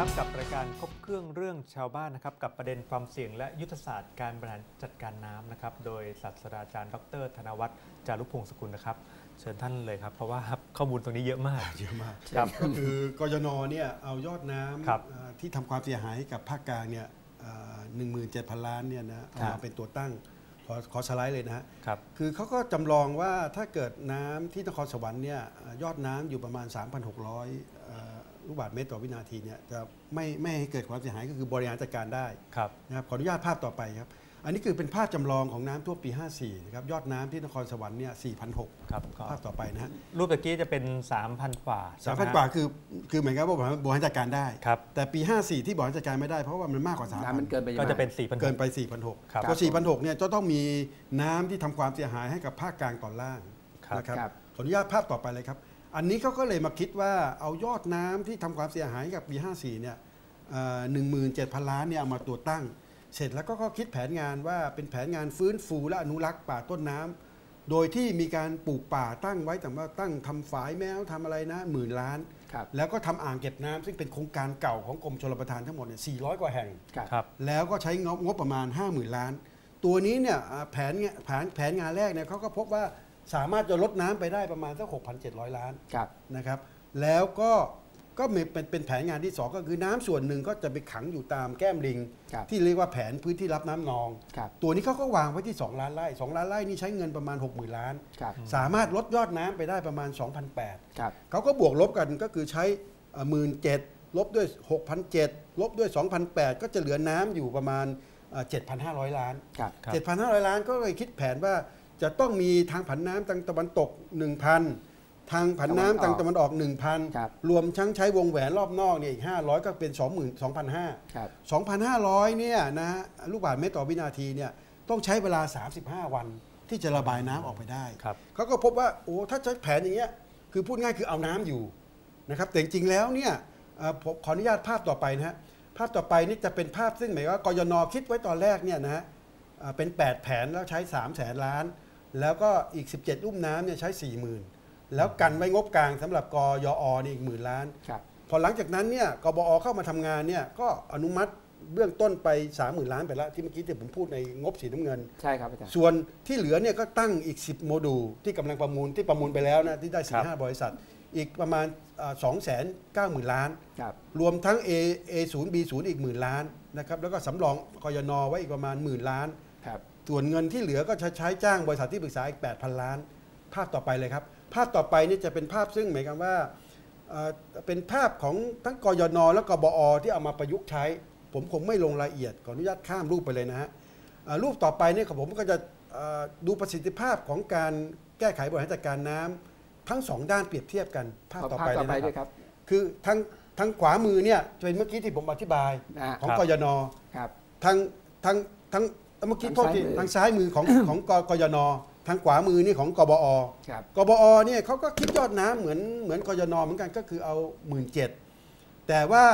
ครับกับรายการครบเครื่องเรื่องชาวบ้านนะครับกับประเด็นความเสี่ยงและยุทธศาสตร์การบริหารจัดการน้ำนะครับโดยศาสตราจารย์ ดร ธนวัฒน์จารุพงศ์สกุลนะครับ เชิญท่านเลยครับ เพราะว่าข้อมูลตรงนี้เยอะมาก เยอะมากครับคือกยนเนี่ยเอายอดน้ครับำเอ่อที่ทำความเสียหายให้กับภาคกลางเนี่ยหนึ่งหมื่นเจ็ดพันล้านเนี่ยนะเอาครัมาบเป็นตัวตั้งขอขอสไลด์เลยนะฮะครับคือเขาก็จำลองว่าถ้าเกิดน้ำที่นครสวรรค์เนี่ยเอ่อยอดน้ำอยู่ประมาณ 3,600เอ่อ ลูกบาศก์เมตรต่อวินาทีเนี่ยจะไม่ไม่ให้เกิดความเสียหายก็คือบริหารจัดการได้ครับนะครับขออนุญาตภาพต่อไปครับอันนี้คือเป็นภาพจำลองของน้ำท่วมปี 54 นะครับ ยอดน้ำที่นครสวรรค์เนี่ย4,600ครับก็ภาพต่อไปนะฮะรูปตะกี้จะเป็น 3,000 กว่าสามใช่พันไหฮะกว่าคือ คือเหมือนกับว่าบริหารจัดการได้ครับแต่ปี 54 ที่บริหารจัดการไม่ได้เพราะว่ามันมากกว่า3 0 0น้ำมันเกินไปก็จะเป็นสี่4,000เกินไป4,600ครับพอ4,600เนี่ยจะต้องมีน้ำที่ทำความเสียหายให้กับภาคกลางตอนล่างครับนะครับครับขออนุญาตภาพต่อไปเลยครับ อันนี้เขาก็เลยมาคิดว่าเอายอดน้ำที่ทำความเสียหายกับปี 54 เนี่ยหนึ่งหมื่นเจ็ดพันล้านเนี่ยเอามาตัวตั้ง เสร็จแล้วก็เขาคิดแผนงานว่าเป็นแผนงานฟื้นฟูและอนุรักษ์ป่าต้นน้ำโดยที่มีการปลูกป่าตั้งไว้แต่ว่าตั้งทำฝายแมวทำอะไรนะหมื่นล้านครับแล้วก็ทำอ่างเก็บน้ำซึ่งเป็นโครงการเก่าของกรมชลประทานทั้งหมดเนี่ย400 กว่าแห่งครับครับแล้วก็ใช้งบงบประมาณ 50,000 ล้าน ตัวนี้เนี่ยอ่าแผนเนี่ยแผนแผนงานแรกเนี่ยเขาก็พบว่า สามารถจะลดน้ำไปได้ประมาณสัก6,700 ล้านครับนะครับ แล้วก็ก็มีเป็นเป็นแผนงานที่ 2 ก็คือน้ำส่วนหนึ่งก็จะไปขังอยู่ตามแก้มลิงครับที่เรียกว่าแผนพื้นที่รับน้ำนองครับตัวตัวนี้เขาก็วางไว้ที่ 2 ล้านไร่ 2 ล้านไร่นี่ใช้เงินประมาณ 60,000 ล้านครับสามารถลดยอดน้ำไปได้ประมาณ 2,800ครับเขาก็บวกลบกันก็คือใช้หมื่นเจ็ดลบด้วย 6,700 ลบด้วย 2,800 ก็จะเหลือน้ำอยู่ประมาณเอ่อ7,500 ล้านครับครับ7,500 ล้านก็เลยคิดแผนว่า จะต้องมีทางผันน้ำทางตะวันตก 1,000 ทางผันน้ำทางตะวันออก ครับ 1,000 รวมทั้งใช้วงแหวนรอบนอกเนี่ยอีก 500 ก็เป็น 20,000 2,500 ครับ 2,500 เนี่ยนะฮะลูกบาศก์เมตรต่อวินาทีเนี่ยต้องใช้เวลา 35 วันที่จะระบายน้ำออกไปได้ ครับ เขาก็พบว่า โอ้ ถ้าใช้แผนอย่างเงี้ย คือพูดง่ายคือเอาน้ำอยู่นะครับ แต่จริงๆแล้วเนี่ยเอ่อผมขออนุญาตภาพต่อไปนะฮะ ภาพต่อไปนี่จะเป็นภาพซึ่งหมายว่ากยนคิดไว้ตอนแรกเนี่ยนะฮะเอ่อเป็น 8 แผนแล้วใช้ 3 0 0แสนล้าน แล้วก็อีก 17รุ่มน้ำเนี่ยใช้ 4 0,000 แล้วกันไว้งบกลางสำหรับกยอนี่อีกหมื่นล้านครับพอหลังจากนั้นเนี่ยกบอเข้ามาทำงานเนี่ยก็อนุมัติเบื้องต้นไป 30,000 ล้านไปแล้ว ที่เมื่อกี้ที่ผมพูดในงบสีน้ำเงิน ใช่ครับอาจารย์ส่วนที่เหลือเนี่ยก็ตั้งอีก 10 โมดูลที่กำลังประมูลที่ประมูลไปแล้วนะที่ได้ครับ4 5บริษัท อีกประมาณสองแสนเก้าหมื่นล้าน ครับ รวมทั้ง A A 0 B 0อีกหมื่นล้านนะครับแล้วก็สำรองกยนไว้อีกประมาณหมื่นล้าน ครับ ส่วนเงินที่เหลือก็จะใช้จ้างบริษัทที่ปรึกษาอีก 8,000 ล้าน ภาพต่อไปเลยครับ ภาพต่อไปนี่จะเป็นภาพซึ่งหมายความว่าเอ่อเป็นภาพของทั้งกยนและกบอที่เอามาประยุกต์ใช้ ผมคงไม่ลงรายละเอียดขออนุญาตข้ามรูปไปเลยนะฮะเอ่อรูปต่อไปเนี่ยผมก็จะเอ่อดูประสิทธิภาพของการแก้ไขบริหารจัดการน้ำทั้งสองด้านเปรียบเทียบกัน ภาพขอต่อภาพไปต่เลอยไปนะด้วยคครับรับ คือทางทางขวามือเนี่ยจะเป็นเมื่อกี้ที่ผมอธิบายอ่าของครับกยนครับทางทางทาง เมื่อกี้ทางโทษทีซ้ายมือทางซ้ายมือของของกกยนทางขวามือนี่ของกบอ ครับ กบอเนี่ยเขาก็คิดยอดน้ำเหมือนเหมือนกยนเหมือนกันก็คือเอาหมื่นเจ็ดแต่ว่า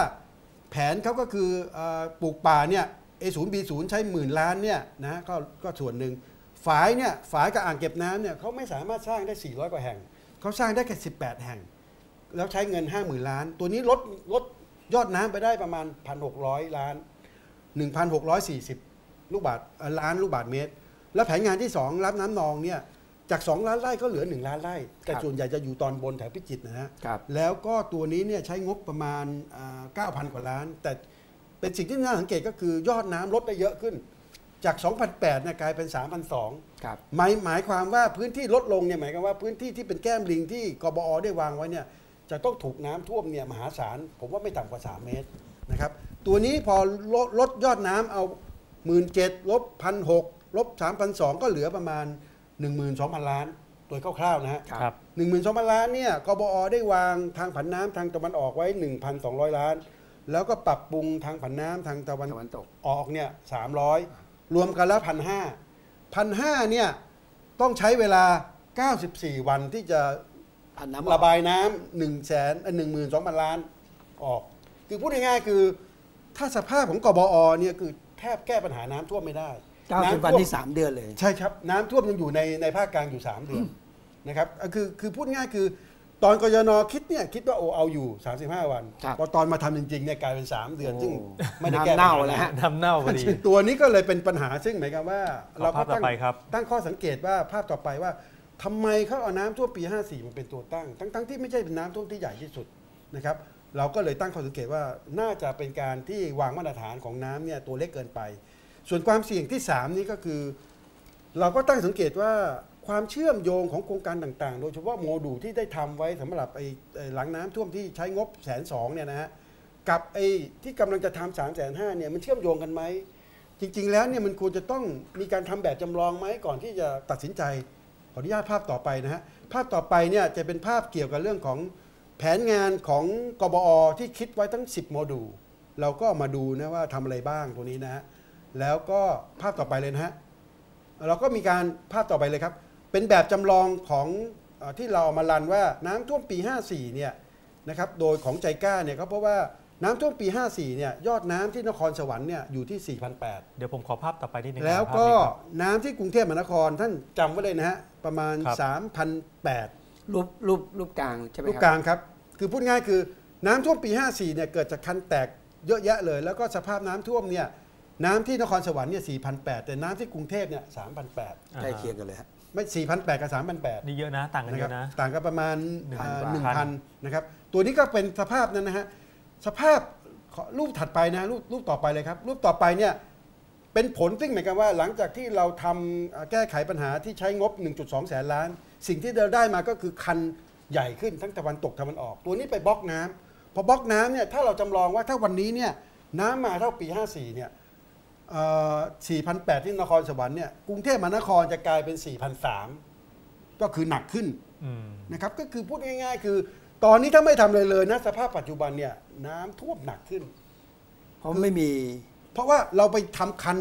แผนเขาก็คือเอ่อปลูกป่าเนี่ย A0 B0 ใช้หมื่นล้านเนี่ยนะก็ก็ส่วนหนึ่งฝายเนี่ยฝายกับอ่างเก็บน้ำเนี่ยเขาไม่สามารถสร้างได้ 400 กว่าแห่ง เขาสร้างได้แค่ 18 แห่ง แล้วใช้เงิน 50,000 ล้าน ตัวนี้ลดลดยอดน้ำไปได้ประมาณ 1,600 ล้าน 1,640 ลูกบาทเอ่อล้านลูกบาทเมตร แล้วแผนงานที่ 2 รับน้ำนองเนี่ยจาก 2 ล้านไร่ก็เหลือ 1 ล้านไร่ แต่ครับส่วนใหญ่จะอยู่ตอนบนแถวพิจิตรนะฮะครับแล้วก็ตัวนี้เนี่ยใช้งบประมาณอ่า9,000 กว่าล้าน แต่เป็นสิ่งที่น่าสังเกตก็คือยอดน้ำลดได้เยอะขึ้น จาก2,800เนี่ยกลายเป็น3,200ครับหมายหมายความว่าพื้นที่ลดลงเนี่ยหมายความว่าพื้นที่ที่เป็นแก้มลิงที่กบอได้วางไว้เนี่ยจะต้องถูกน้ำท่วมเนี่ยมหาศาลผมว่าไม่ต่ำกว่า 3 เมตรนะครับตัวนี้พอลดลดยอดน้ำเอา 1 7ื่นลบพันหลบ3,200 ก็เหลือประมาณ 12,000 ล้าน โดยคร่าวๆนะฮะครับครับหนึ่งหมื่นสองพันล้านเนี่ยกบอได้วางทางผันน้ำทางตะวันออกไว้ 1,200 ล้าน แล้วก็ปรับปรุงทางผันน้ำทางตะวันตะวันตกออกเนี่ย300 รวมกันแล้วพันห้าพันห้าเนี่ยต้องใช้เวลา 94 วันที่จะผ่านน้ำออกระบายน้ำหนึ่งแสนหนึ่งหมื่นสองพันล้านออก คือพูดง่ายๆคือ ถ้าสภาพของกบอเนี่ยคือแท บแก้ปัญหาน้ำท่วมไม่ได้เก้าสิบำวันท่วมที่สามเดือนเลย ใช่ครับ น้ำท่วมยังอยู่ในในภาคกลางอยู่ 3 เดือนนะครับอะคือคือพูดง่ายคือ ตอนกยนคิดเนี่ยคิดว่าโอเอาอยู่ 35 วันครับพอตอนมาทำจริงๆเนี่ยกลายเป็น 3 เดือนโอ้ซึ่งไม่ได้แก้น้ำเน่าปัญหแล้วฮะทำเน่าพอดีตัวนี้ก็เลยเป็นปัญหาซึ่งหมายความว่าขอเราภาก็พต่อตั้งไปครับตั้งข้อสังเกตว่าภาพต่อไปว่าทำไมเขาเอาน้ำท่วมปี 54 มันเป็นตัวตั้ง ทั้งๆที่ไม่ใช่เป็นน้ำท่วมที่ใหญ่ที่สุดนะครับ เราก็เลยตั้งข้อสังเกตว่าน่าจะเป็นการที่วางมาตรฐานของน้ำเนี่ยตัวเล็กเกินไป ส่วนความเสี่ยงที่ 3 นี้ก็คือ เราก็ตั้งสังเกตว่าความเชื่อมโยงของโครงการต่างๆ โดยเฉพาะโมดูลที่ได้ทำไว้สำหรับไอ้หลังน้ำท่วมที่ใช้งบแสนสองเนี่ยนะฮะกับไอ้ที่กำลังจะทำสามแสนห้าเนี่ยมันเชื่อมโยงกันไหมจริง ๆ แล้วเนี่ยมันควรจะต้องมีการทำแบบจำลองไหมก่อนที่จะตัดสินใจขออนุญาตภาพต่อไปนะฮะภาพต่อไปเนี่ยจะเป็นภาพเกี่ยวกับเรื่องของ แผนงานของกบอที่คิดไว้ทั้ง 10 โมดูลเราก็มาดูนะว่าทำอะไรบ้างตัวนี้นะฮะแล้วก็ภาพต่อไปเลยนะฮะเราก็มีการภาพต่อไปเลยครับ เป็นแบบจำลองของเออที่เราเอามารันว่าน้ำท่วมปี 54 เนี่ยนะครับโดยของใจกล้าเนี่ยเขาเพราะว่าน้ำท่วมปี 54 เนี่ยยอดน้ำที่นครสวรรค์เนี่ยอยู่ที่ 4,800 เดี๋ยวผมขอภาพต่อไปนิดนึงแล้วครับก็ภาพนี้ครับน้ำที่กรุงเทพมหานครท่านจำไว้เลยนะฮะประมาณครับ3,800 รูปรูปรูปกลางใช่ไหมลูกคกรับลางครับ คือพูดง่ายคือน้ำท่วมปี 54เนี่ยเกิดจากคันแตกเยอะแยะเลย แล้วก็สภาพน้ำท่วมเนี่ยน้ำที่นครสวรรค์เนี่ย4,800 แต่น้ำที่กรุงเทพเนี่ย3,800 ใกล้เคียงกันเลยฮะ ไม่4,800 กับ 3,800 นี่เยอะนะต่างกันนะเยครับอะนะ ต่างกันประมาณหนึ่งอ่าพันหนึ่งกว่าพันนะครับตัวนี้ก็เป็นสภาพนั้นนะฮะสภาพขอรูปถัดไปนะรูปรูปต่อไปเลยครับ รูปต่อไปเนี่ยเป็นผลซึ่งหมายความว่าหลังจากที่เราทำอ่าแก้ไขปัญหาที่ใช้งบ 1.2 แสนล้าน สิ่งที่เราได้มาก็คือคันใหญ่ขึ้นทั้งตะวันตกตะวันออก ตัวนี้ไปบล็อกน้ำพอบล็อกน้ำเนี่ยถ้าเราจำลองว่าถ้าวันนี้เนี่ยน้ำมาเท่าปี 54เนี่ยเอ่อ4,800 ที่นครสวรรค์เนี่ยกรุงเทพมหานครจะกลายเป็น 4,300 ก็คือหนักขึ้นอืมนะครับก็คือพูดง่ายๆ คือ ตอนนี้ถ้าไม่ทำเลยเลยนะสภาพปัจจุบันเนี่ยน้ำท่วมหนักขึ้น เพราะไม่มี เพราะว่าเราไปทำคัน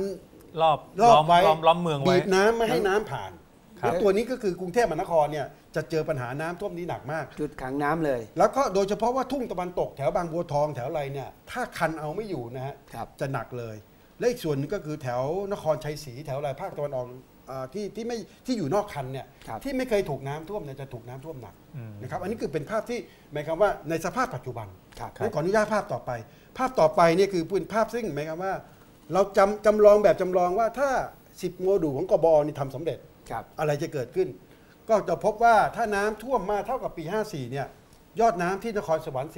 รอบรอบล้อมไว้ล้อมล้อมเมืองไว้บีบน้ำไม่ให้น้ำผ่านครับ แล้วตัวนี้ก็คือกรุงเทพมหานครเนี่ยจะเจอปัญหาน้ำท่วมนี้หนักมาก จุดขังน้ำเลย แล้วก็โดยเฉพาะว่าทุ่งตะวันตกแถวบางบัวทองแถวอะไรเนี่ยถ้าคันเอาไม่อยู่นะฮะครับจะหนักเลย และอีกส่วนหนึงก็คือแถวนครชัยศรีแถวอะไรภาคตะวันออกอ่าที่ที่ไม่ที่อยู่นอกคันเนี่ยครับที่ไม่เคยถูกน้ำท่วมเนี่ยจะถูกน้ำท่วมหนักอืมนะครับอันนี้คือเป็นภาพที่หมายความว่าในสภาพปัจจุบันครับงั้นขออนุญาตภาพต่อไป ภาพต่อไปเนี่ยคือเป็นภาพซึ่งหมายความว่า เราจำจำลองแบบจำลองว่าถ้า 10 โมดูลของกบนี่ทำสำเร็จ ครับอะไรจะเกิดขึ้น ก็จะพบว่าถ้าน้ำท่วมมากเท่ากับปี 54 เนี่ย ยอดน้ำที่นครสวรรค์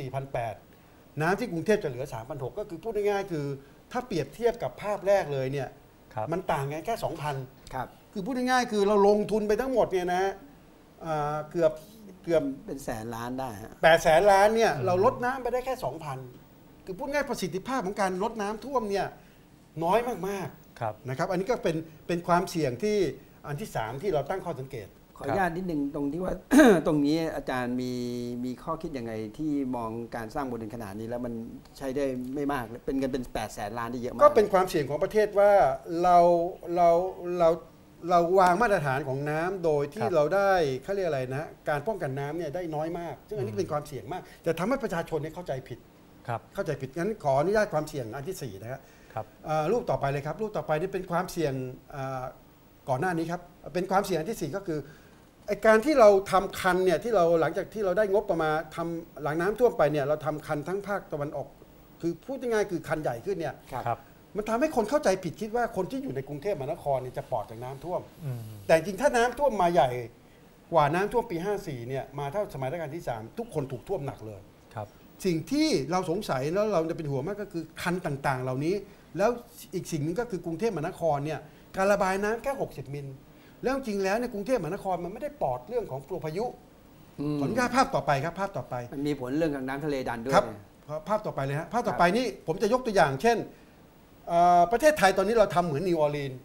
4,800 น้ำที่กรุงเทพจะเหลือ 3,600 ก็คือพูดง่ายๆ คือถ้าเปรียบเทียบกับภาพแรกเลยเนี่ย ครับมันต่างกันแค่ 2,000 ครับ คือพูดง่ายๆ คือเราลงทุนไปทั้งหมดเนี่ยนะอ่าเกือบเกือบ เป็นแสนล้านได้ฮะ 8แสนล้านเนี่ยเราลดน้ำไปได้แค่ 2,000 คือพูดง่ายประสิทธิภาพของการลดน้ำท่วมเนี่ยน้อยมากครับ ๆนะครับ อันนี้ก็เป็นเป็นความเสี่ยงที่ อันที่3ที่เราตั้งข้อสังเกต ขออนุญาตนิดนึงตรงที่ว่า ตรงนี้อาจารย์มีมีข้อคิดยังไงที่มองการสร้างบนดินขนาดนี้แล้วมันใช้ได้ไม่มากเป็นเงินเป็น8ปดแสนล้านที่เยอะมากก็เป็นความเสี่ยงของประเทศว่าเราเราเราเราวางมาตรฐานของน้ำโดยที่ครับเราได้เขาเรียกอะไรนะ การป้องกันน้ำเนี่ยได้น้อยมาก ซึ่งอันนี้เป็นความเสี่ยงมาก จะทำให้ประชาชนเนี่ยเข้าใจผิดครับเข้าใจผิดงั้นขออนุญาตความเสี่ยงอันที่สี่นะครับครับอ่ารูปต่อไปเลยครับ รูปต่อไปนี่เป็นความเสี่ยงอ่า ก่อนหน้านี้ครับ เป็นความเสี่ยงอันที่สี่ก็คือไอการที่เราทำคันเนี่ยที่เราหลังจากที่เราได้งบประมาณทำหลังน้ำท่วมไปเนี่ยเราทำคันทั้งภาคตะวันออก คือพูดง่ายๆคือคันใหญ่ขึ้นเนี่ยครับครับมันทำให้คนเข้าใจผิดคิดว่าคนที่อยู่ในกรุงเทพมหานครเนี่ยจะปลอดจากน้ำท่วมอืมแต่จริงๆถ้าน้ำท่วมมาใหญ่กว่าน้ำท่วมปี 54เนี่ยมาเท่าสมัยรัชกาลที่ 3 ทุกคนถูกท่วมหนักเลยครับสิ่งที่เราสงสัยแล้วเราจะเป็นห่วงมากก็คือคันต่างๆ เหล่านี้ แล้วอีกสิ่งหนึงก็คือกรุงเทพมหานครเนี่ย การระบายน้ำแค่ 60 มิล แล้วจริงๆแล้วในยกรุงเทพมหานครมันไม่ได้ปลอดเรื่องของพายุมขออนุญาตภาพต่อไปครับ ภาพต่อไป มันมีผลเรื่องของน้ำทะเลดันด้วยครับเนี่ยภาพต่อไปเลยฮะภาพต่อไปนี่ผมจะยกตัวอย่าง เช่นเอ่อประเทศไทยตอนนี้เราทำเหมือนนิวออร์ลีนส์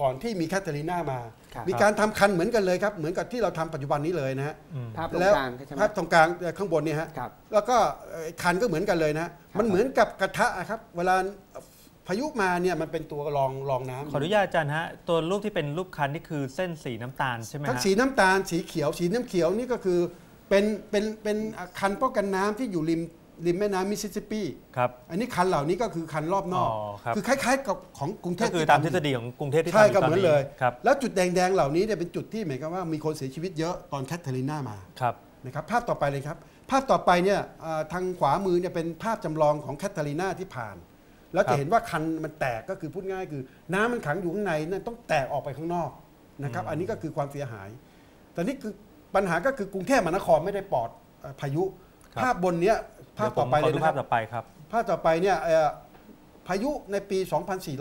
ก่อนที่มีแคทเธอรีนามาครับมีการทำคันเหมือนกันเลยครับ เหมือนกับที่เราทำปัจจุบันนี้เลยนะฮะอืมภาพตรงแล้วกลางใช่ไหมภาพตรงกลางเอ่อข้างบนเนี่ยฮะครับแล้วก็เอ่อคันก็เหมือนกันเลยนะฮะมันเหมือนกับกระทะอะครับ เวลา พายุมาเนี่ยมันเป็นตัวรองรองน้ำขออนุญาตอาจารย์ฮะตัวรูปที่เป็นรูปคันนี่คือเส้นสีน้ำตาลใช่ไหมทั้งฮะสีน้ำตาลสีเขียวสีน้ำเขียวนี่ก็คือเป็นเป็นเป็นคันป้องกันน้ำที่อยู่ริมริมแม่น้ำมิสซิสซิปปีครับอันนี้คันเหล่านี้ก็คือคันรอบนอกอ๋อครับคือคล้ายๆกับของกรุงเทก็พคือที่ตามทฤทำษฎีของกรุงเทพที่ใช่ทำอยู่ก็ตอนเหมือนนี้เลยครับแล้วจุดแดงๆเหล่านี้เนี่ยเป็นจุดที่หมายความว่ามีคนเสียชีวิตเยอะตอนแคทเธอรีนามาครับนะครับภาพต่อไปเลยครับ ภาพต่อไปเนี่ยอ่าทางขวามือเนี่ยเป็นภาพจำลองของแคทเธอรีนาที่ผ่าน แล้วครัจะบเห็นว่าคันมันแตกก็คือพูดง่ายคือ น้ำมันขังอยู่ข้างในนั่นต้องแตกออกไปข้างนอกนะครับอืมอันนี้ก็คือความเสียหาย แต่นี่คือปัญหาก็คือกรุงเทพมหานครไม่ได้ปลอดเอ่อพายุ ภาพบนเนี้ยภาพดี๋วผมต่อไปเลยขดูนะคภารับพต่อไปครับภาพต่อไปเนี่ยเอ่อพายุในปี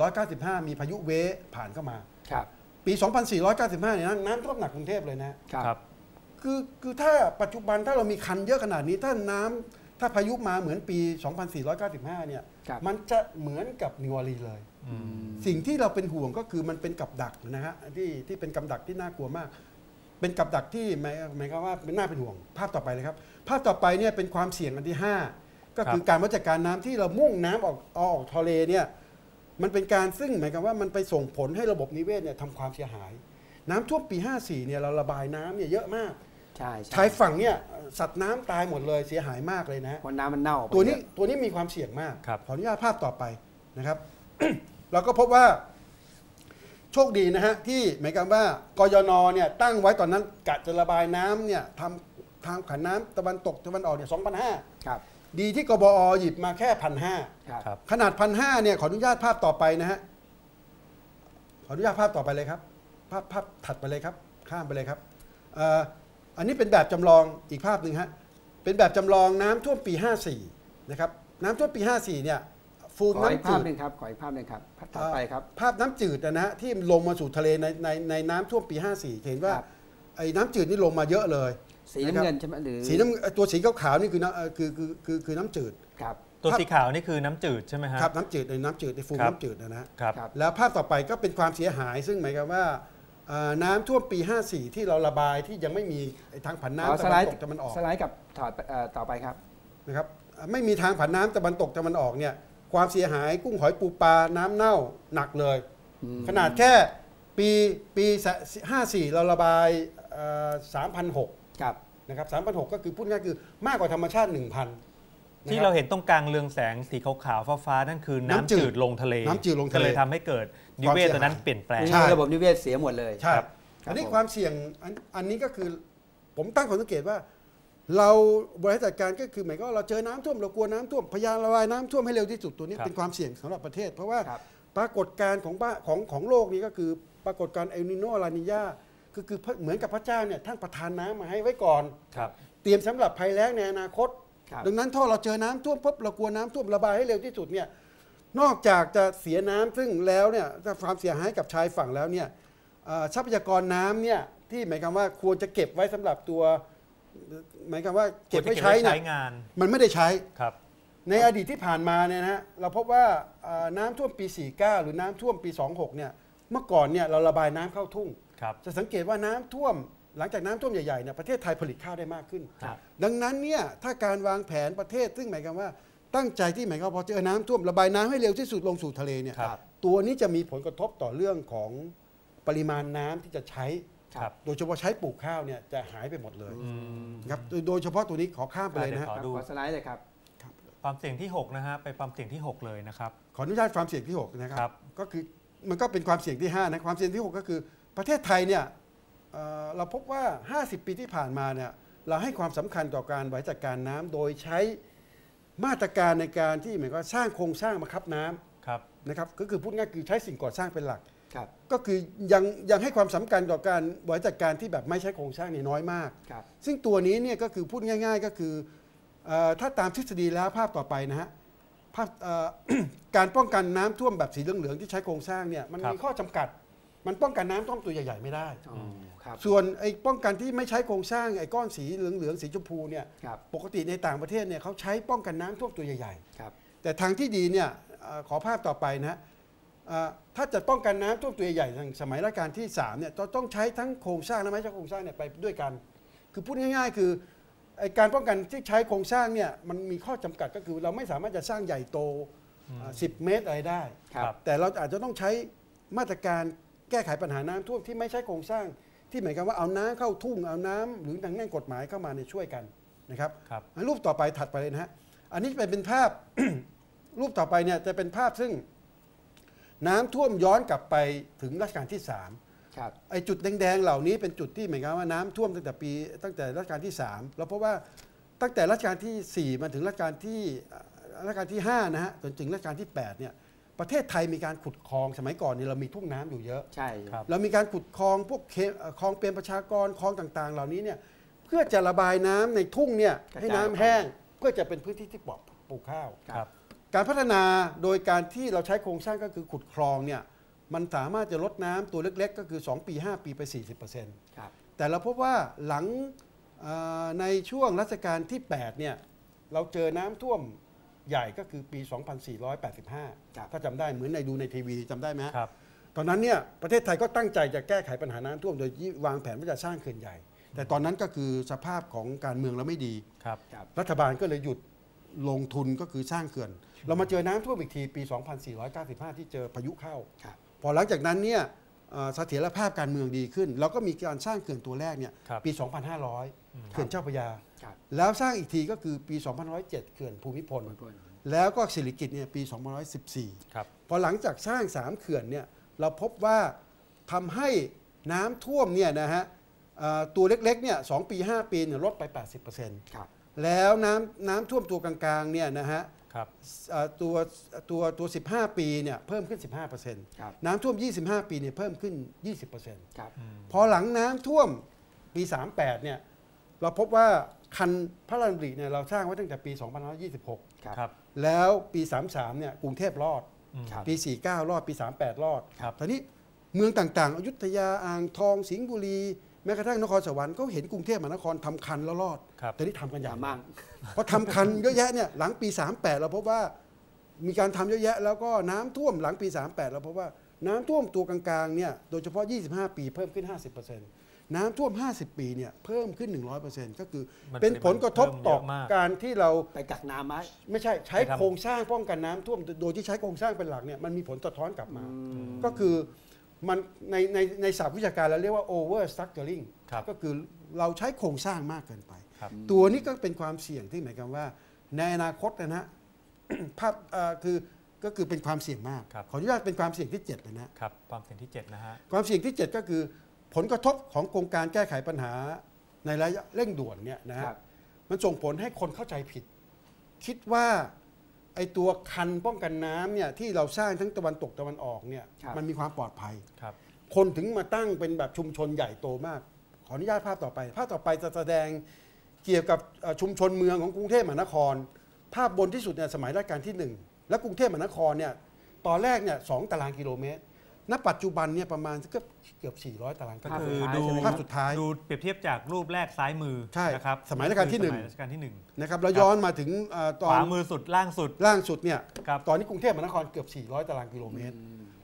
2495 มีพายุเวผ่านเข้ามาครับปี 2495 เนี่ยนะน้ำท่วมหนักกรุงเทพเลยนะครับคือคือถ้าปัจจุบันถ้าเรามีคันเยอะขนาดนี้ถ้าน้ำ ถ้าพายุมาเหมือนปี 2495 เนี่ยครับมันจะเหมือนกับนิวออร์ลีนเลยอืมสิ่งที่เราเป็นห่วงก็คือมันเป็นกับดักนะฮะที่ที่เป็นกับดักที่น่ากลัวมาก เป็นกับดักที่หมายหมายความว่าเป็นน่าเป็นห่วง ภาพต่อไปเลยครับ ภาพต่อไปเนี่ยเป็นความเสี่ยงอันที่ 5 ก็คือการวัดจัดการน้ำที่เรามุ่งน้ำออกเอาออกทะเลเนี่ยมันเป็นการซึ่งหมายความว่ามันไปส่งผลให้ระบบนิเวศเนี่ยทำความเสียหาย น้ำท่วมปี 54 เนี่ยเราระบายน้ำเนี่ยเยอะมาก ใช่ใช่ชายฝั่งเนี่ยสัตว์น้ำตายหมดเลยเสียหายมากเลยนะเพราะน้ำมันเน่าออกไปตัวนี้เยอะตัวนี้มีความเสี่ยงมากครับขออนุญาตภาพต่อไปนะครับเราก็พบว่าโชคดีนะฮะที่หมายความว่ากยนเนี่ยตั้งไว้ตอนนั้นกะจะระบายน้ำเนี่ยทำทางขันน้ำตะวันตกตะวันออกเนี่ยสองพันห้าครับดีที่กบอหยิบมาแค่พันห้าครับครับขนาดพันห้าเนี่ยขออนุญาตภาพต่อไปนะฮะขออนุญาตภาพต่อไปเลยครับ ภาพภาพถัดไปเลยครับ ข้ามไปเลยครับเอ่ออันนี้เป็นแบบจำลองอีกภาพหนึ่งฮะเป็นแบบจำลองน้ำท่วมปี 54 นะครับน้ำท่วมปี 54 เนี่ยฟูมขออีกน้ำภาจืพดหนึ่งครับขออีกภาพหนึ่งครับภาพถัดไปครับ ภาพน้ำจืดนะฮะที่ลงมาสู่ทะเลในในในน้ำท่วมปี 54จะเห็นว่าครับไอ้น้ำจืดนี่ลงมาเยอะเลย สีน้ำเงินใช่ไหมหรือสีน้ำตัวสีขาวๆนี่คือน้ำเอ่อคือคือคือคือน้ำจืดครับตัวภาพสีขาวนี่คือน้ำจืดใช่ไหมฮะครับน้ำจืดในน้ำจืดในฟูมครับน้ำจืดนะฮะครับครับแล้วภาพต่อไปก็เป็นความเสียหายซึ่งหมายความว่าเอ่อ น้ำท่วมปี 54 ที่เราระบายที่ยังไม่มีไอ้ทางผันอ๋อน้ำสตะไลวันด์ตกตะวันออกสไลด์กับถอดเอ่อต่อไปครับนะครับไม่มีทางผันน้ำตะวันตกตะวันออกเนี่ยความเสียหายกุ้งหอยปูปลาน้ำเน่าหนักเลยอืมขนาดแค่ปีปี54 เราระบายเอ่อ3,006ครับนะครับ3,006ก็คือพูดง่ายๆคือมากกว่าธรรมชาติ 1,000 ที่เราเห็นตรงกลางเรืองแสงสีขาวๆฟ้าๆนั่นคือน้ำน้ำจืดจืดลงทะเลน้ำจืดลงทะเลก็เลยทำให้เกิดนิเวศตัวนั้นเปลี่ยนแปลงใช่ระบบนิเวศเสียหมดเลยใช่ครับอันนี้ครับผมความเสี่ยงอันอันนี้ก็คือผมตั้งข้อสังเกตว่า เราบริหารจัดการก็คือหมายก็ว่าเราเจอน้ำท่วมเรากลัวน้ำท่วมพยายามระบายน้ำท่วมให้เร็วที่สุดตัวนี้ครับเป็นความเสี่ยงสำหรับประเทศ เพราะว่าครับปรากฏการณ์ของบ้าของของโลกนี้ก็คือปรากฏการณ์เอลนิโนลานิญาคือคือเหมือนกับพระเจ้าเนี่ยท่านประทานน้ำมาให้ไว้ก่อนครับเตรียมสำหรับภัยแล้งในอนาคตครับ ดังนั้นถ้าเราเจอน้ำท่วมปุ๊บเรากลัวน้ำท่วมระบายให้เร็วที่สุดเนี่ยนอกจากจะเสียน้ำซึ่งแล้วเนี่ยจะความเสียหายกับชายฝั่งแล้วเนี่ยเอ่อทรัพยากรน้ำเนี่ยที่หมายความว่าควรจะเก็บไว้สำหรับตัวหมายความว่าเก็บไว้ใช้ควรจะเนี่ยใช้งานมันไม่ได้ใช้ครับในอดีตที่ผ่านมาเนี่ยนะฮะเราพบว่าเอ่อน้ำท่วมปี 49 หรือน้ำท่วมปี 26เนี่ยเมื่อก่อนเนี่ยเราระบายน้ำเข้าทุ่งครับจะสังเกตว่าน้ำท่วม หลังจากน้ำท่วมใหญ่ๆเนี่ยประเทศไทยผลิตข้าวได้มากขึ้นครับดังนั้นเนี่ยถ้าการวางแผนประเทศซึ่งหมายความว่าตั้งใจที่หมายความว่าพอเจอน้ำท่วมระบายน้ำให้เร็วที่สุดลงสู่ทะเลเนี่ยครับตัวนี้จะมีผลกระทบต่อเรื่องของปริมาณน้ำที่จะใช้ครับโดยเฉพาะใช้ปลูกข้าวเนี่ยจะหายไปหมดเลยอืมนะครับโดยโดยเฉพาะตัวนี้ขอข้ามไปเลยนะฮะขอดูขอสไลด์เลยครับความเสี่ยงที่ 6 นะฮะไปความเสี่ยงที่ 6 เลยนะครับขออนุญาตความเสี่ยงที่ 6 นะคครัรับ ก็คือมันก็เป็นความเสี่ยงที่ 5 นะความเสี่ยงที่ 6 ก็คือ ประเทศไทยเนี่ย เอ่อเราพบว่า 50 ปีที่ผ่านมาเนี่ยเราให้ความสำคัญต่อการบริหารจัดการน้ำโดยใช้มาตรการในการที่หมายความว่าสร้างโครงสร้างบังคับน้ำครับนะครับก็คือพูดง่ายคือใช้สิ่งก่อสร้างเป็นหลักครับก็คือยังยังให้ความสำคัญต่อการบริหารจัดการที่แบบไม่ใช้โครงสร้างเนี่ยน้อยมากครับซึ่งตัวนี้เนี่ยก็คือพูดง่าย ๆ ก็คือเออถ้าตามทฤษฎีแล้วภาพต่อไปนะฮะภาพเอ่อการป้องกันน้ำท่วมแบบสีเหลืองๆที่ใช้โครงสร้างเนี่ยมันครับมีข้อจำกัด มันป้องกันน้ำท่วมตัวใหญ่ ๆ ไม่ได้อ๋อครับ ส่วนไอ้ป้องกันที่ไม่ใช้โครงสร้างไอ้ก้อนสีเหลืองๆสีชมพูเนี่ยครับปกติในต่างประเทศเนี่ยเขาใช้ป้องกันน้ำท่วมตัวใหญ่ครับๆแต่ทางที่ดีเนี่ยเอ่อขอภาพต่อไปนะฮะเอ่อถ้าจะป้องกันน้ำท่วมตัวใหญ่ๆอย่างสมัยรัชกาลที่3เนี่ยจะต้องใช้ทั้งโครงสร้างและไม่ใช้โครงสร้างเนี่ยไปด้วยกัน คือพูดง่าย ๆ คือไอ้การป้องกันที่ใช้โครงสร้างเนี่ยมันมีข้อจำกัดก็คือ เราไม่สามารถจะสร้างใหญ่โตอ่า10 เมตรอะไรได้ครับแต่เราอาจจะต้องใช้มาตรการแก้ไขปัญหาน้ำท่วมที่ไม่ใช่โครงสร้าง ที่หมายความว่าเอาน้ำเข้าทุ่งเอาน้ำหรือทางแง่กฎหมายเข้ามาในยช่วยกันนะครับครับอันรูปต่อไปถัดไปเลยนะฮะอันนี้เป็นเป็นภาพรูปต่อไปเนี่ยจะเป็นภาพซึ่ง น้ำท่วมย้อนกลับไปถึงรัชกาลที่ครับไอ้จุดแดงๆเหล่านี้เป็นจุดที่หมายความว่าน้ำท่วมตั้งแต่ปี ตั้งแต่รัชกาลที่3เราเพราะว่าตั้งแต่รัชกาลที่4มาถึงรัชกาลที่เอ่อรัชกาลที่5นะฮะจนถึงรัชกาลที่8เนี่ย ประเทศไทยมีการขุดคลองสมัยก่อนเนี่ยเรามีทุ่งน้ำอยู่เยอะใช่ครับเรามีการขุดคลองพวกเคเอ่อคลองเปรมประชากรคลองต่างๆ เหล่านี้เนี่ยเพื่อจะระบายน้ำในทุ่งเนี่ยให้น้ำแห้งเพื่อจะเป็นพื้นที่ที่ปลอดปลูกข้าวครับการพัฒนาโดยการที่เราใช้โครงสร้างก็คือขุดคลองเนี่ยมันสามารถจะลดน้ำตัวเล็ก ๆ ก็คือ 2 ปี 5 ปีไป 40%ครับแต่เราพบว่าหลังเอ่อในช่วงรัชกาลที่8เนี่ยเราเจอน้ำท่วม ใหญ่ก็คือปี 2485ครับถ้าจำได้เหมือนในดูในทีวีจำได้ไหมฮะครับตอนนั้นเนี่ยประเทศไทยก็ตั้งใจจะแก้ไขปัญหาน้ำท่วมโดยวางแผนว่าจะสร้างเขื่อนใหญ่ แต่ตอนนั้นก็คือสภาพของการเมืองเราไม่ดีครับครับรัฐบาลก็เลยหยุดลงทุนก็คือสร้างเขื่อน เรามาเจอน้ำท่วมอีกทีปี 2495 ที่เจอพายุเข้าครับพอหลังจากนั้นเนี่ยเอ่อเสถียรภาพการเมืองดีขึ้น เราก็มีการสร้างเขื่อนตัวแรกเนี่ยครับปี 2500 เขื่อนเจ้าพระยาครับ แล้วสร้างอีกทีก็คือปี2507 เขื่อนภูมิพลบางคนแล้วก็สิริกิตเนี่ยปี2514ครับพอหลังจากสร้าง 3 เขื่อนเนี่ยเราพบว่าทำให้น้ำท่วมเนี่ยนะฮะเอ่อตัวเล็กๆเนี่ยสองปี 5 ปีเนี่ยลดไป 80%ครับแล้วน้ำน้ำท่วมตัวกลางๆเนี่ยนะฮะครับเอ่อตัวตัวตัว 15 ปีเนี่ยเพิ่มขึ้น 15%ครับน้ำท่วม 25 ปีเนี่ยเพิ่มขึ้น 20%ครับพอหลังน้ำท่วมปี 38เนี่ยเราพบว่า คันพระราชดำริเนี่ยเราสร้างไว้ตั้งแต่ปี 2526 ครับครับแล้วปี 33 เนี่ยกรุงเทพรอดอืมครับปี 49 รอด ปี 38 รอดครับตอนนี้เมืองต่างๆ อยุธยา อ่างทอง สิงห์บุรี แม้กระทั่งนครสวรรค์ก็เห็นกรุงเทพมหานครทำคันแล้วรอดครับแต่นี่ทำกันออย่าย่างมั่งเพราะทำคันเยอะแยะเนี่ยหลังปี 38 เราพบว่ามีการทำเยอะแยะ แล้วก็น้ำท่วมหลังปี 38 เราพบว่าน้ำท่วมตัวกลางๆเนี่ยโดยเฉพาะ 25 ปีเพิ่มขึ้น 50% น้ำท่วม 50 ปีเนี่ยเพิ่มขึ้น 100%ก็คือมันเป็นผลกระทบต่อเพิ่มเยอะมากการที่เราไปกักน้ำไว้ไม่ใช่ใช้ไปทำโครงสร้างป้องกันน้ำท่วม โดยที่ใช้โครงสร้างเป็นหลักเนี่ยมันมีผลสะท้อนกลับมาอืมก็คือมันในในในศัพท์วิชาการเราเรียกว่า over structuring ครับก็คือเราใช้โครงสร้างมากเกินไปครับตัวนี้ก็เป็นความเสี่ยงที่หมายความว่า ในอนาคตนะฮะภาพเอ่อคือก็คือเป็นความเสี่ยงมากครับขออนุญาตเป็นความเสี่ยงที่7เลยนะครับความเสี่ยงที่7นะฮะความเสี่ยงที่ 7 ก็คือ ผลกระทบของโครงการแก้ไขปัญหาในระยะเร่งด่วนเนี่ยนะฮะครับมันส่งผลให้คนเข้าใจผิด คิดว่าไอ้ตัวคันป้องกันน้ำเนี่ยที่เราสร้างทั้งตะวันตกตะวันออกเนี่ยครับมันมีความปลอดภัยครับคนถึงมาตั้งเป็นแบบชุมชนใหญ่โตมาก ขออนุญาตภาพต่อไป ภาพต่อไปจะแสดงเกี่ยวกับเอ่อชุมชนเมืองของกรุงเทพมหานคร ภาพบนที่สุดเนี่ยสมัยรัชกาลที่หนึ่งและกรุงเทพมหานครเนี่ยตอนแรกเนี่ยสองตารางกิโลเมตร ณปัจจุบันเนี่ยประมาณเกือบเกือบ 400 ตารางกิก็โลภาพเมคืตรอดูใช่ไหมภาพสุดท้ายดูเปรียบเทียบจากรูปแรกซ้ายมือใช่นะครับสมัยรัชกาลที่หนึ่งสมัยรัชกาลที่หนึ่งนะครับเราย้อนมาถึงเอ่อตอขวานมือสุดล่างสุดล่างสุดเนี่ยครับตอนนี้กรุงเทพมหานครเกือบ 400 ตารางกิโลเมตร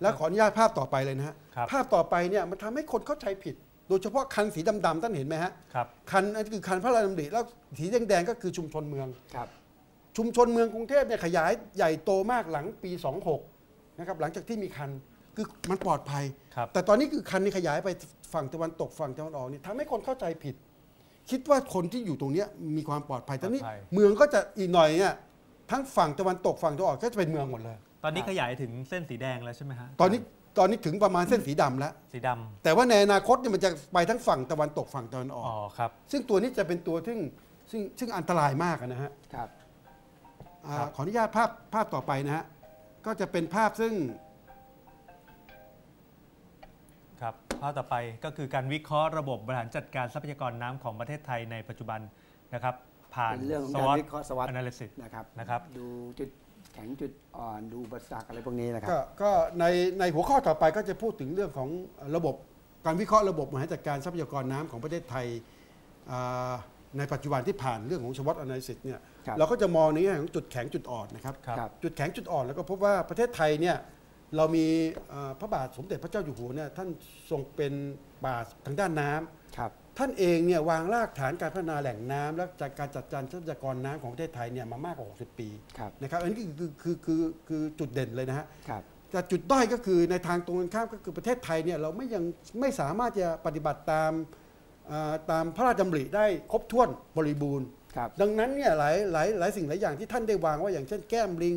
แล้วขออนุญาตภาพต่อไปเลยนะฮะครับภาพต่อไปเนี่ยมันทำให้คนเข้าใจผิด โดยเฉพาะคันสีดำๆท่านเห็นไหมฮะครับคันอันนี้คือคันพระราชดำริแล้วสีแดงๆก็คือชุมชนเมืองครับชุมชนเมืองกรุงเทพเนี่ยขยายใหญ่โตมากหลังปี 26นะครับหลังจากที่มีคัน คือมันปลอดภัยครับแต่ตอนนี้คือคันนี้ขยายไปฝั่งตะวันตกฝั่งตะวันออกนี่ทำให้คนเข้าใจผิด คิดว่าคนที่อยู่ตรงเนี้ยมีความปลอดภัยแต่นี่ปลอดภัยเมืองก็จะอีกหน่อยเนี่ยทั้งฝั่งตะวันตกฝั่งตะวันออกก็จะเป็นเมืองหมดเลย ตอนนี้ขยายถึงเส้นสีแดงแล้วใช่ไหมฮะตอนนี้ตอนนี้ถึงประมาณเส้นสีดำแล้ว สีดำแต่ว่าในอนาคตเนี่ยมันจะไปทั้งฝั่งตะวันตกฝั่งตะวันออกอ๋อครับซึ่งตัวนี้จะเป็นตัวซึ่งซึ่งซึ่งอันตรายมากนะฮะครับอ่าครับขออนุญาตภาพภาพต่อไปนะฮะก็จะเป็นภาพซึ่ง ภาพต่อไปก็คือการวิเคราะห์ระบบบริหารจัดการทรัพยากรน้ำของประเทศไทยในปัจจุบันนะครับ ผ่านเป็นเรื่องของสการวอตวิเคราะห์สวัสด analysis นะครับนะครับดูจุดแข็งจุดอ่อนดูอุปสรรคอะไรพวกนี้นะครัก็บก็ในในหัวข้อต่อไปก็จะพูดถึงเรื่องของระบบการวิเคราะห์ระบบบริหารจัดการทรัพยากรน้ำของประเทศไทยอ่าในปัจจุบันที่ผ่านเรื่องของชวัตอนาลิซิสเนี่ยครับเราก็จะมองในแง่ของจุดแข็งจุดอ่อนนะครับครับครับ จุดแข็งจุดอ่อนแล้วก็พบว่าประเทศไทยเนี่ย เรามีเอ่อพระบาทสมเด็จพระเจ้าอยู่หัวเนี่ยท่านทรงเป็นบาททางด้านน้ำครับท่านเองเนี่ยวางรากฐานการพัฒนาแหล่งน้ำและจากการจัดการทรัพยากรน้ำของประเทศไทยเนี่ยมามากกว่า 60 ปีครับนะครับอันนี้คือคือคือคือคือจุดเด่นเลยนะฮะครับแต่จุดด้อยก็คือในทางตรงกันข้ามก็คือประเทศไทยเนี่ยเราไม่ยังไม่สามารถจะปฏิบัติตามเอ่อตามพระราชดำริได้ครบถ้วนบริบูรณ์ครับดังนั้นเนี่ยหลายหลายหลายสิ่งหลายอย่างที่ท่านได้วางไว่าอย่างเช่นแก้มลิง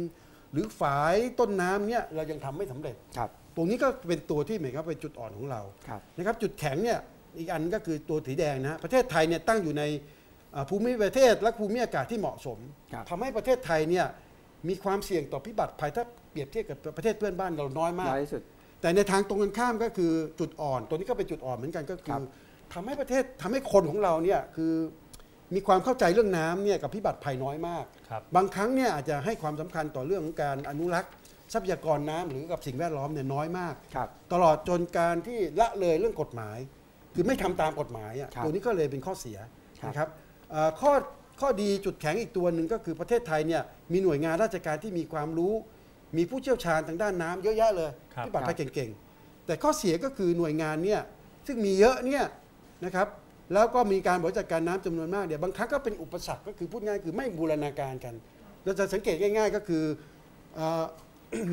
หรือฝายต้นน้ำเนี่ยเรายังทำไม่สำเร็จครับ ตรงนี้ก็เป็นตัวที่หมายความว่าเป็นจุดอ่อนของเราครับนะครับจุดแข็งเนี่ยอีกอันก็คือตัวสีแดงนะฮะประเทศไทยเนี่ยตั้งอยู่ในอ่าภูมิประเทศและภูมิอากาศที่เหมาะสมครับทำให้ประเทศไทยเนี่ยมีความเสี่ยงต่อพิบัติภัยถ้าเปรียบเทียบกับประเทศเพื่อนบ้านเราน้อยมากน้อยที่สุดแต่ในทางตรงกันข้ามก็คือจุดอ่อน ตัวนี้ก็เป็นจุดอ่อนเหมือนกันก็คืครัอบทำให้ประเทศทำให้คนของเราเนี่ยคือ มีความเข้าใจเรื่องน้ำเนี่ยกับพิบัติภัยน้อยมากครับบางครั้งเนี่ยอาจจะให้ความสำคัญต่อเรื่องของการอนุรักษ์ทรัพยากรน้ำหรือกับสิ่งแวดล้อมเนี่ยน้อยมากครับตลอดจนการที่ละเลยเรื่องกฎหมาย คือไม่ทำตามกฎหมายอะครับตัวนี้ก็เลยเป็นข้อเสียครับนะครับเอ่อข้อข้อดีจุดแข็งอีกตัวหนึ่งก็คือประเทศไทยเนี่ยมีหน่วยงานราชการที่มีความรู้ มีผู้เชี่ยวชาญทางด้านน้ำเยอะแยะเลยครับที่บัตรภัยเก่งๆ แต่ข้อเสียก็คือหน่วยงานเนี่ยซึ่งมีเยอะเนี่ยนะครับ แล้วก็มีการบริหารจัดการน้ำจำนวนมากเนี่ยบางครั้งก็เป็นอุปสรรคก็คือพูดง่ายคือไม่บูรณาการกัน เราจะสังเกตง่าย ๆ ก็คือเอ่อ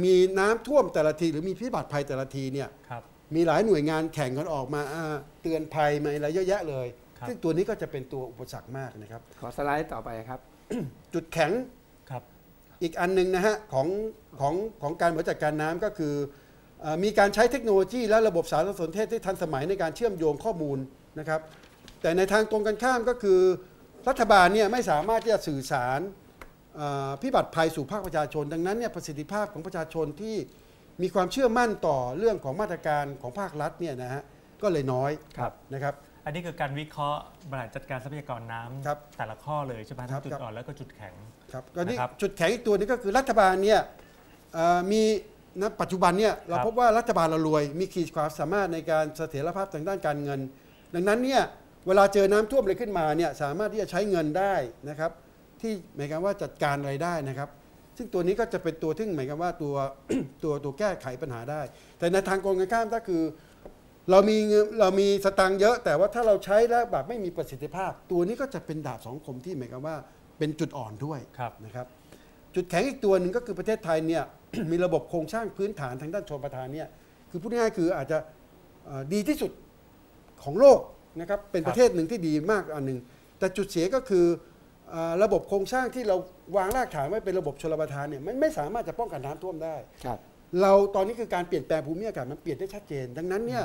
มีน้ำท่วมแต่ละที หรือมีพิบัติภัยแต่ละทีเนี่ยครับมีหลายหน่วยงานแข่งกันออกมาอ่าเตือนภัยมาอะไรเยอะแยะเลยครับซึ่งตัวนี้ก็จะเป็นตัวอุปสรรคมากนะครับ ขอสไลด์ต่อไปครับ จุดแข็งครับอีกอันหนึงนะฮะของของของการบริหารจัดการน้ำก็คือเอ่อมีการใช้เทคโนโลยีและระบบสารสนเทศที่ทันสมัยในการเชื่อมโยงข้อมูลนะครับ แต่ในทางตรงกันข้ามก็คือรัฐบาลเนี่ยไม่สามารถที่จะสื่อสารเอ่อพิบัติภัยสู่ภาคประชาชน ดังนั้นเนี่ยประสิทธิภาพของประชาชนที่มีความเชื่อมั่นต่อเรื่องของมาตรการของภาครัฐเนี่ยนะฮะก็เลยน้อยครับนะครับ อันนี้คือการวิเคราะห์บริหารจัดการทรัพยากรน้ำครับแต่ละข้อเลยใช่ไหมครัทั้บงจุดครับอ่อนแล้วก็จุดแข็งครับก็นี่นะครับจุดแข็งอีกตัวหนึงก็คือรัฐบาลเนี่ยเอ่อมีณปัจจุบันเนี่ยเราครับพบว่ารัฐบาลเรารวยมีขีดความสามารถในการเสถียรภาพทางด้านการเงิน ดังนั้นเนี่ย เวลาเจอน้ำท่วมอะไรขึ้นมาเนี่ยสามารถที่จะใช้เงินได้นะครับที่หมายความว่าจัดการอะไรได้นะครับ ซึ่งตัวนี้ก็จะเป็นตัวที่หมายความว่าตัวตัวตัวแก้ไขปัญหาได้ แต่ในทางตรงกันข้ามก็คือ เรามีเงินเรามีสตังค์เยอะ แต่ว่าถ้าเราใช้แล้วแบบไม่มีประสิทธิภาพ ตัวนี้ก็จะเป็นดาบสองคมที่หมายความว่าเป็นจุดอ่อนด้วยครับนะครับ จุดแข็งอีกตัวหนึ่งก็คือประเทศไทยเนี่ยมีระบบโครงสร้างพื้นฐานทางด้านชนประทานเนี่ยคือพูดง่ายๆคืออาจจะเอ่อดีที่สุดของโลก นะครับเป็นครับประเทศหนึ่งที่ดีมากอันหนึ่งแต่จุดเสียก็คือเอ่อระบบโครงสร้างที่เราวางรากฐานไว้เป็นระบบชลประทานเนี่ยมันไม่สามารถจะป้องกันน้ำท่วมได้ครับเราตอนนี้คือการเปลี่ยนแปลงภูมิอากาศมันเปลี่ยนได้ชัดเจน ดังนั้นเนี่ย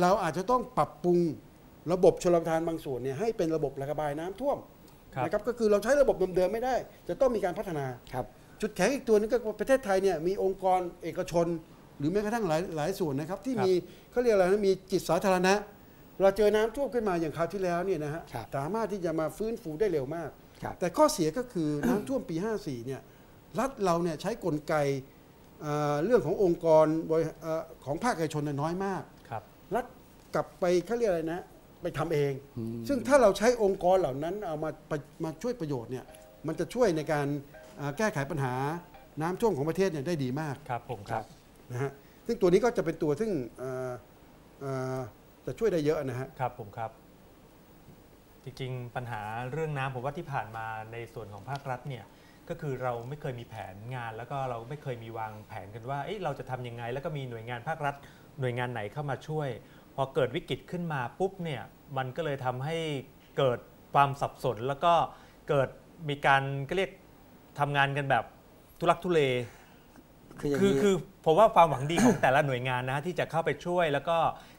เราอาจจะต้องปรับปรุงระบบชลประทานบางส่วนเนี่ยให้เป็นระบบระบายน้ำท่วมครับนะครับก็คือเราใช้ระบบเดิมๆไม่ได้ จะต้องมีการพัฒนาครับจุดแข็งอีกตัวนึงก็คือประเทศไทยเนี่ยมีองค์กรเอกชน หรือแม้กระทั่งหลายหลายส่วนนะครับที่ครับมีเขาเรียกอะไรนะมีจิตสาธารณะ เราเจอน้ำท่วมขึ้นมาอย่างคราวที่แล้วเนี่ยนะฮะครับสามารถที่จะมาฟื้นฟูได้เร็วมากครับแต่ข้อเสียก็คือน้ำท่วมปี 54เนี่ยรัฐเราเนี่ยใช้กลไกเอ่อเรื่องขององค์กรบริเอ่อของภาคเอกชนเนยน้อยมากครับรัฐกลับไปเขาเรียกอะไรนะไปทำเองอืมซึ่งถ้าเราใช้องค์กรเหล่านั้นเอามาไปมาช่วยประโยชน์เนี่ยมันจะช่วยในการเอ่อแก้ไขปัญหาน้ำท่วมของประเทศเนี่ยได้ดีมากครับผมครับนะฮะซึ่งตัวนี้ก็จะเป็นตัวซึ่งเอ่อเอ่อ จะช่วยได้เยอะนะฮะครับผมครับ จริงๆ ปัญหาเรื่องน้ำผมว่าที่ผ่านมาในส่วนของภาครัฐเนี่ยก็คือเราไม่เคยมีแผนงาน แล้วก็เราไม่เคยมีวางแผนกันว่าเอ๊ะเราจะทำยังไง แล้วก็มีหน่วยงานภาครัฐ หน่วยงานไหนเข้ามาช่วย พอเกิดวิกฤตขึ้นมาปุ๊บเนี่ยมันก็เลยทำให้เกิดความสับสน แล้วก็เกิดมีการก็เรียกทำงานกันแบบทุลักทุเลคืออย่างคือนี้คือผมว่าความหวังดีของแต่ละหน่วยงานนะที่จะเข้าไปช่วย แล้วก็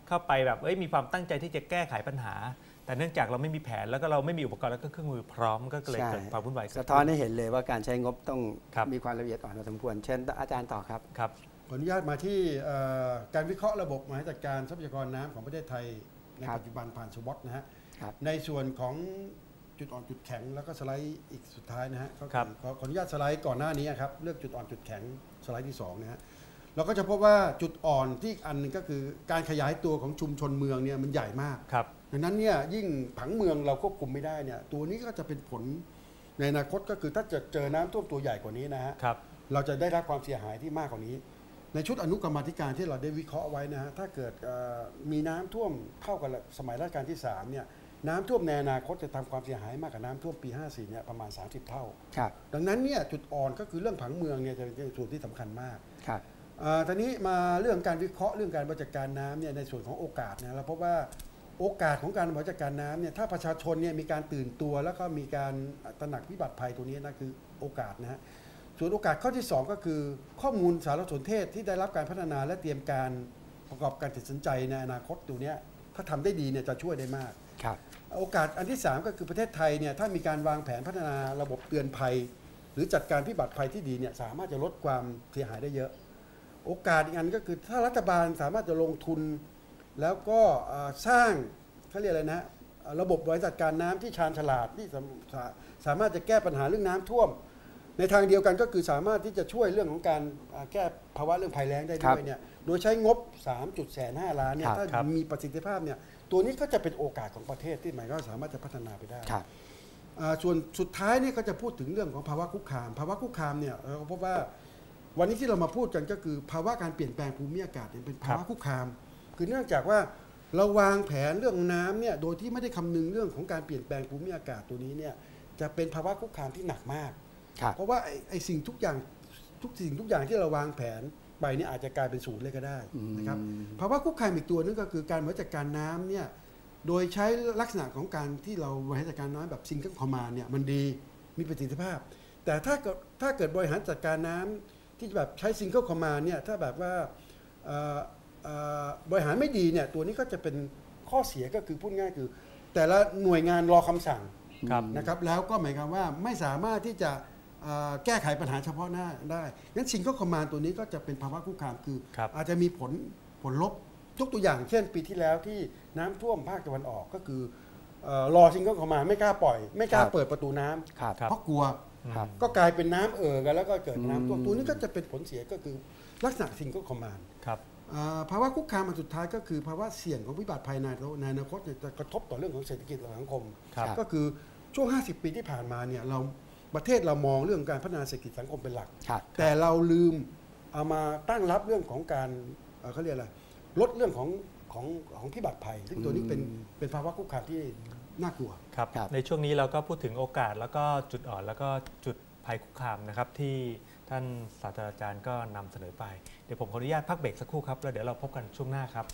เข้าไปแบบเอ้ยมีความตั้งใจที่จะแก้ไขปัญหา แต่เนื่องจากเราไม่มีแผนแล้วก็เราไม่มีอุปกรณ์แล้วก็เครื่องมือพร้อมก็เลยใช่เกิดความวุ่นวายเกิดสะขึ้ท้อนให้เห็นเลยว่าการใช้งบต้องครับมีความละเอียดอ่อนพอสมควรเช่นอาจารย์ต่อครับครับขออนุญาตมาที่เอ่อการวิเคราะห์ระบบบริหารจัดการทรัพยากรน้ำของประเทศไทยในครับปัจจุบันผ่านสวอตนะฮะครับในส่วนของจุดอ่อนจุดแข็งแล้วก็สไลด์อีกสุดท้ายนะฮะก็ครับขอขออนุญาตสไลด์ก่อนหน้านี้ครับเลือกจุดอ่อนจุดแข็งสไลด์ที่สองนะฮะ เราก็จะพบว่าจุดอ่อนที่อีกอันหนึงก็คือการขยายตัวของชุมชนเมืองเนี่ยมันใหญ่มากครับดังนั้นเนี่ยยิ่งผังเมืองเราควบคุมไม่ได้เนี่ยตัวนี้ก็จะเป็นผลในอนาคตก็คือถ้าจะเจอน้ำท่วมตัวใหญ่กว่านี้นะฮะครับเราจะได้รับความเสียหายที่มากกว่านี้ ในชุดอนุกรรมาธิการที่เราได้วิเคราะห์ไว้นะฮะถ้าเกิดเอ่อมีน้ำท่วมเท่ากับสมัยรัชกาลที่3เนี่ยน้ำท่วมในอนาคตจะทำความเสียหายมากกว่าน้ำท่วมปี 54เนี่ยประมาณ 30 เท่า ครับ ดังนั้นเนี่ยจุดอ่อนก็คือเรื่องผังเมืองเนี่ยจะเป็นส่วนที่สำคัญมาก ครับ เอ่อทีนี้มาเรื่องการวิเคราะห์เรื่องการบริหารจัดการน้ำเนี่ยในส่วนของโอกาสนะเราพบว่าโอกาสของการบริหารจัดการน้ำเนี่ยถ้าประชาชนเนี่ยมีการตื่นตัวแล้วก็มีการตระหนักวิบัติภัยตัวนี้นะคือโอกาสนะฮะส่วนโอกาสข้อที่ 2 ก็คือข้อมูลสารสนเทศที่ได้รับการพัฒนาและเตรียมการประกอบการตัดสินใจในอนาคตตัวเนี้ยถ้าทำได้ดีเนี่ยจะช่วยได้มากครับโอกาสอันที่ 3 ก็คือประเทศไทยเนี่ยถ้ามีการวางแผนพัฒนาระบบเตือนภัย หรือจัดการพิบัติภัยที่ดีเนี่ยสามารถจะลดความเสียหายได้เยอะ โอกาสอีกอันก็คือถ้ารัฐบาลสามารถจะลงทุน แล้วก็เอ่อสร้างเขาเรียกอะไรนะเอ่อระบบบริหารจัดการน้ำที่ชาญฉลาดที่สามสาสามารถจะแก้ปัญหาเรื่องน้ำท่วม ในทางเดียวกันก็คือสามารถที่จะช่วยเรื่องของการอ่าแก้ภาวะเรื่องภัยแล้งได้ด้วยเนี่ยโดยใช้งบ3.5ล้านเนี่ยครับถ้าครับมีประสิทธิภาพเนี่ยตัวนี้ก็จะเป็นโอกาสของประเทศที่หมายก็สามารถจะพัฒนาไปได้ครับอ่าส่วนสุดท้ายเนี่ยก็จะพูดถึงเรื่องของภาวะคุกคาม ภาวะคุกคามเนี่ยเราพบว่า วันนี้ที่เรามาพูดกันก็คือ ภาวะการเปลี่ยนแปลงภูมิอากาศเนี่ยเป็นภาวะคุกคาม คือเนื่องจากว่าเราวางแผนเรื่องน้ำเนี่ยโดยที่ไม่ได้คำนึงเรื่องของการเปลี่ยนแปลงภูมิอากาศตัวนี้เนี่ยจะเป็นภาวะคุกคามที่หนักมากครับเพราะว่าไอ้ไอ้สิ่งทุกอย่างทุกสิ่งทุกอย่างที่เราวางแผนไปเนี่ยอาจจะกลายเป็นศูนย์เลยก็ได้นะครับอืมภาวะคุกคามอีกตัวนึงก็คือการบริหารจัดการน้ำเนี่ยโดยใช้ลักษณะของการที่เราบริหารจัดการน้ำแบบซิงเกิลคอมมานเนี่ยมันดีมีประสิทธิภาพ แต่ถ้าเกิดถ้าเกิดบริหารจัดการน้ำ ที่แบบใช้ซิงเกิลคอมมานเนี่ยถ้าแบบว่าเอ่อเอ่อบริหารไม่ดีเนี่ยตัวนี้ก็จะเป็นข้อเสียก็คือพูดง่ายคือ แต่ละหน่วยงานรอคำสั่งครับนะครับแล้วก็หมายความว่าไม่สามารถที่จะเอ่อแก้ไขปัญหาเฉพาะหน้าได้งั้นสิ่งก็คอมมานตัวนี้ก็จะเป็นภาวะคุกคามคือครับอาจจะมีผลผลลบยกตัวอย่างเช่นปีที่แล้วที่น้ำท่วมภาคตะวันออกก็คือเอ่อรอซิงเกิลคอมมานไม่กล้าปล่อย ไม่กล้าครับเปิดประตูน้ำครับครับเพราะกลัวครับ ก็กลายเป็นน้ำเอ่อกันแล้วก็เกิดน้ำท่วมอืมตัวนี้ก็จะเป็นผลเสียก็คือลักษณะซิงเกิลคอมมานครับอ่าภาวะคุกคามอันสุดท้ายก็คือภาวะเสี่ยงของวิบัติภัยในในอนาคตเนี่ยจะกระทบต่อเรื่องของเศรษฐกิจและสังคมครับก็คือช่วง 50 ปีที่ผ่านมาเนี่ยเราประเทศเรามองเรื่องการพัฒนาเศรษฐกิจสังคมเป็นหลักครับแต่เราลืมเอามาตั้งรับเรื่องของการเอ่อเขาเรียกอะไรลดเรื่องของของของพิบัติภัย ซึ่งตัวนี้เป็นอืมเป็นภาวะคุกคามที่ น่ากลัวครับครับในช่วงนี้เราก็พูดถึงโอกาสแล้วก็จุดอ่อนแล้วก็จุดภัยคุกคามนะครับ ที่ท่านศาสตราจารย์ก็นำเสนอไป เดี๋ยวผมขออนุญาตพักเบรกสักครู่ครับ แล้วเดี๋ยวเราพบกันช่วงหน้าครับ